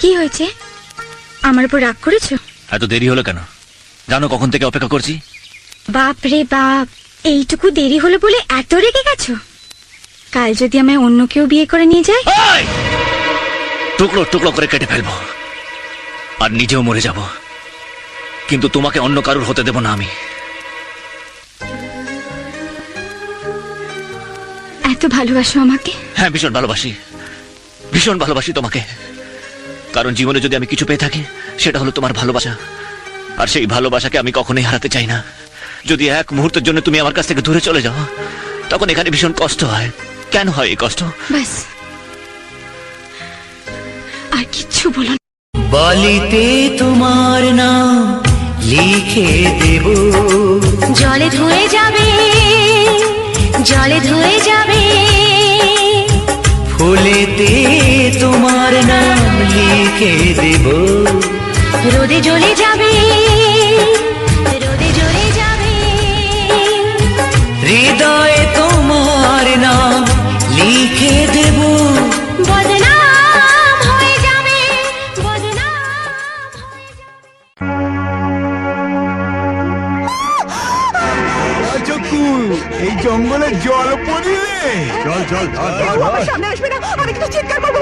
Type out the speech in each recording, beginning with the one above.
কি হয়েছে? আমার উপর রাগ করেছ? এত দেরি হলো কেন? জানো কখন থেকে অপেক্ষা করছি? বাপ রে বাপ এইটুকু দেরি হলো বলে এত রেগে গেছো? কাল যদি আমায় অন্য কেউ বিয়ে করে নিয়ে যায়? টুকরো টুকরো করে কেটে ফেলব। আর নিজেও মরে যাব। কিন্তু তোমাকে অন্য কারুর হতে দেব না আমি। এত ভালোবাসো আমাকে? হ্যাঁ ভীষণ ভালোবাসি। ভীষণ ভালোবাসি তোমাকে। কারণ জীবনে যদি আমি কিছু পেয়ে থাকি সেটা হলো তোমার ভালোবাসা। আর সেই ভালোবাসাকে আমি কখনোই হারাতে চাই না। যদি এক মুহূর্তের জন্য তুমি আমার কাছ থেকে দূরে চলে যাও তখন এখানে ভীষণ কষ্ট হয়। কেন হয় এই কষ্ট? ব্যাস। আর কিচ্ছু বলো না। বলিতে তোমার নাম লিখে দেব। জলে ধুয়ে যাবে জলে ধুয়ে যাবে। ফুলেতে তোমার নাম লিখে দেব রোদে জ্বলে যাবে জঙ্গলে জল পড়িলে। চল চল সামনে আসবে না আমি কিন্তু চিৎকার করব।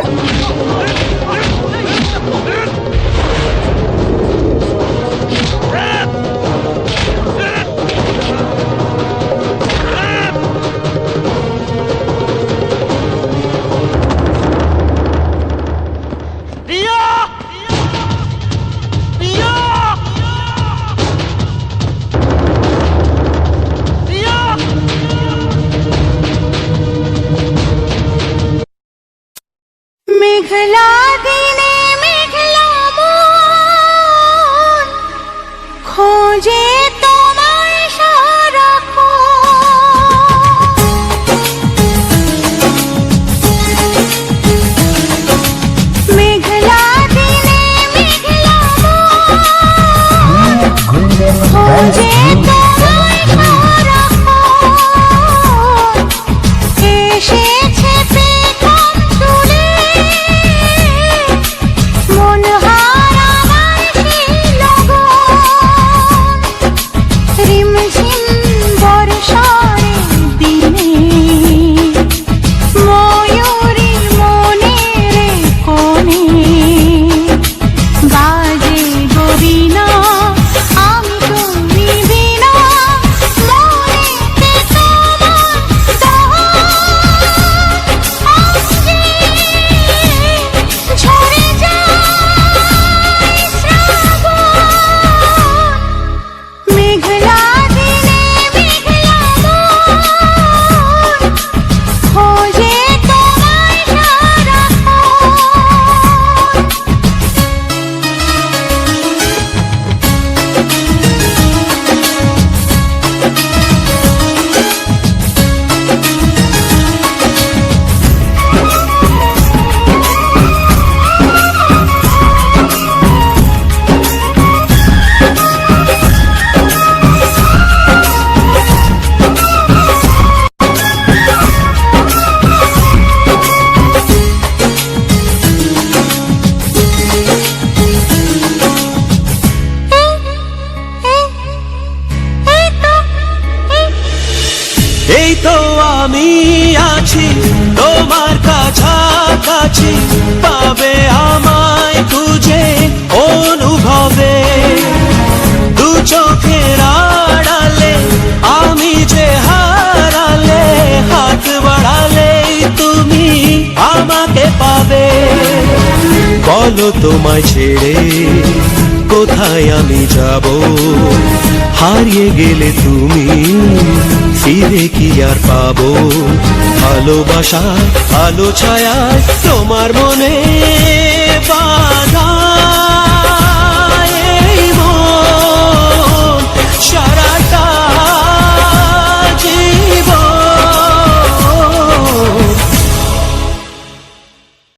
এই তো আমি আছি, তোমার কাছাকাছি। পাবে আমায় খুঁজে, অনুভবে। দু চোখের আড়ালে, আমি যে হারালে, হাত বাড়ালে তুমি আমাকে পাবে। বলো তোমায় ছেড়ে কোথায় আমি যাব? হারিয়ে গেলে তুমি ফিরে কি আর পাবো? ভালোবাসা, আলো ছায়া তোমার মনে বাধা।